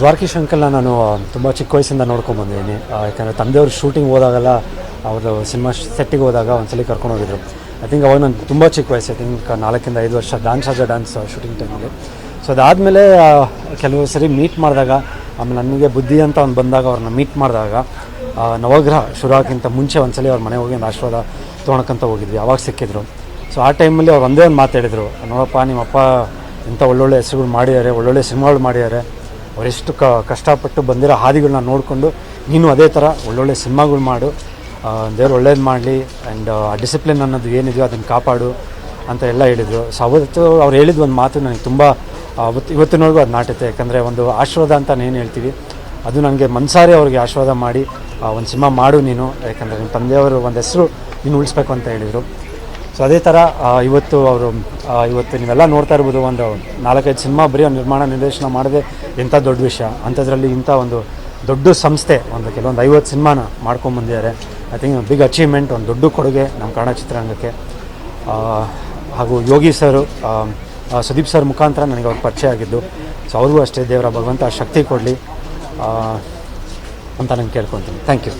ದ್ವಾರಕೀಶ್ ಅಂಕಲ್ನ ನಾನು ತುಂಬ ಚಿಕ್ಕ ವಯಸ್ಸಿಂದ ನೋಡ್ಕೊಂಡು ಬಂದಿದ್ದೀನಿ. ಯಾಕಂದರೆ ತಂದೆಯವರು ಶೂಟಿಂಗ್ ಹೋದಾಗೆಲ್ಲ ಅವರು ಸಿನಿಮಾ ಸೆಟ್ಟಿಗೆ ಹೋದಾಗ ಒಂದ್ಸಲಿ ಕರ್ಕೊಂಡು ಹೋಗಿದ್ರು. ಐ ಥಿಂಕ್ ಅವಾಗ ನಾನು ತುಂಬ ಚಿಕ್ಕ ವಯಸ್ಸು. ಐ ಥಿಂಕ್ ನಾಲ್ಕಿಂದ ಐದು ವರ್ಷ ಡ್ಯಾನ್ಸ್ ಆಜ ಡ್ಯಾನ್ಸ್ ಶೂಟಿಂಗ್ ಟೈಮಲ್ಲಿ ಸೊ ಅದಾದಮೇಲೆ ಕೆಲವು ಸರಿ ಮೀಟ್ ಮಾಡಿದಾಗ, ಆಮೇಲೆ ನನಗೆ ಬುದ್ಧಿ ಅಂತ ಅವ್ನು ಬಂದಾಗ ಅವ್ರನ್ನ ಮೀಟ್ ಮಾಡಿದಾಗ ನವಗ್ರಹ ಶುರು ಆಗಿಂತ ಮುಂಚೆ ಒಂದ್ಸಲಿ ಅವ್ರ ಮನೆಗೆ ಹೋಗಿ ಒಂದು ಆಶೀರ್ವಾದ ತೊಗೊಳಕಂತ ಹೋಗಿದ್ವಿ. ಅವಾಗ ಸಿಕ್ಕಿದ್ರು. ಸೊ ಆ ಟೈಮಲ್ಲಿ ಅವ್ರು ಒಂದೇ ಒಂದು ಮಾತಾಡಿದರು ನೋಡಪ್ಪ, ನಿಮ್ಮಪ್ಪ ಇಂಥ ಒಳ್ಳೊಳ್ಳೆ ಹೆಸರುಗಳು ಮಾಡಿದ್ದಾರೆ, ಒಳ್ಳೊಳ್ಳೆ ಸಿನಿಮಾಗಳು ಮಾಡಿದ್ದಾರೆ. ಅವರೆಷ್ಟು ಕ, ಕಷ್ಟಪಟ್ಟು ಬಂದಿರೋ ಹಾದಿಗಳನ್ನ ನೋಡಿಕೊಂಡು ನೀನು ಅದೇ ಥರ ಒಳ್ಳೊಳ್ಳೆ ಸಿನಿಮಾಗಳು ಮಾಡು. ದೇವ್ರು ಒಳ್ಳೇದು ಮಾಡಲಿ ಆ್ಯಂಡ್ ಆ ಡಿಸಿಪ್ಲಿನ್ ಅನ್ನೋದು ಏನಿದೆಯೋ ಅದನ್ನು ಕಾಪಾಡು ಅಂತ ಎಲ್ಲ ಹೇಳಿದರು. ಸೊ ಅವತ್ತು ಅವ್ರು ಹೇಳಿದ ಒಂದು ಮಾತು ನನಗೆ ತುಂಬ ಅವತ್ತು, ಇವತ್ತಿನವರೆಗೂ ಅದು ನಾಟುತ್ತೆ. ಯಾಕಂದರೆ ಒಂದು ಆಶೀರ್ವಾದ ಅಂತ ಏನು ಹೇಳ್ತೀವಿ, ಅದು ನನಗೆ ಮನ್ಸಾರೆ ಅವ್ರಿಗೆ ಆಶೀರ್ವಾದ ಮಾಡಿ ಒಂದು ಸಿನಿಮಾ ಮಾಡು ನೀನು. ಯಾಕಂದರೆ ನಿಮ್ಮ ತಂದೆಯವರು ಒಂದು ಹೆಸರು ನೀನು ಉಳಿಸ್ಬೇಕು ಅಂತ ಹೇಳಿದರು. ಸೊ ಅದೇ ಥರ ಇವತ್ತು ಅವರು ಇವತ್ತು ನೀವೆಲ್ಲ ನೋಡ್ತಾ ಇರ್ಬೋದು ಒಂದು ನಾಲ್ಕೈದು ಸಿನಿಮಾ ಬರೀ ನಿರ್ಮಾಣ ನಿರ್ದೇಶನ ಮಾಡದೆ ಎಂಥ ದೊಡ್ಡ ವಿಷಯ. ಅಂಥದ್ರಲ್ಲಿ ಇಂಥ ಒಂದು ದೊಡ್ಡ ಸಂಸ್ಥೆ, ಒಂದು ಕೆಲವೊಂದು ಐವತ್ತು ಸಿನಿಮಾನ ಮಾಡ್ಕೊಂಬಂದಿದ್ದಾರೆ ಐ ಥಿಂಕ್ ಬಿಗ್ ಅಚೀವ್ಮೆಂಟ್ ಒಂದು ದೊಡ್ಡ ಕೊಡುಗೆ ನಮ್ಮ ಕನ್ನಡ ಚಿತ್ರರಂಗಕ್ಕೆ. ಹಾಗೂ ಯೋಗಿ ಸರ್ ಸುದೀಪ್ ಸರ್ ಮುಖಾಂತರ ನನಗೆ ಅವ್ರ ಪರಿಚಯ ಆಗಿದ್ದು. ಸೊ ಅವ್ರಿಗೂ ಅಷ್ಟೇ ದೇವರ ಭಗವಂತ ಶಕ್ತಿ ಕೊಡಲಿ. ಅಂತ ನಾನು ಕೇಳ್ಕೊತೀನಿ ಥ್ಯಾಂಕ್ ಯು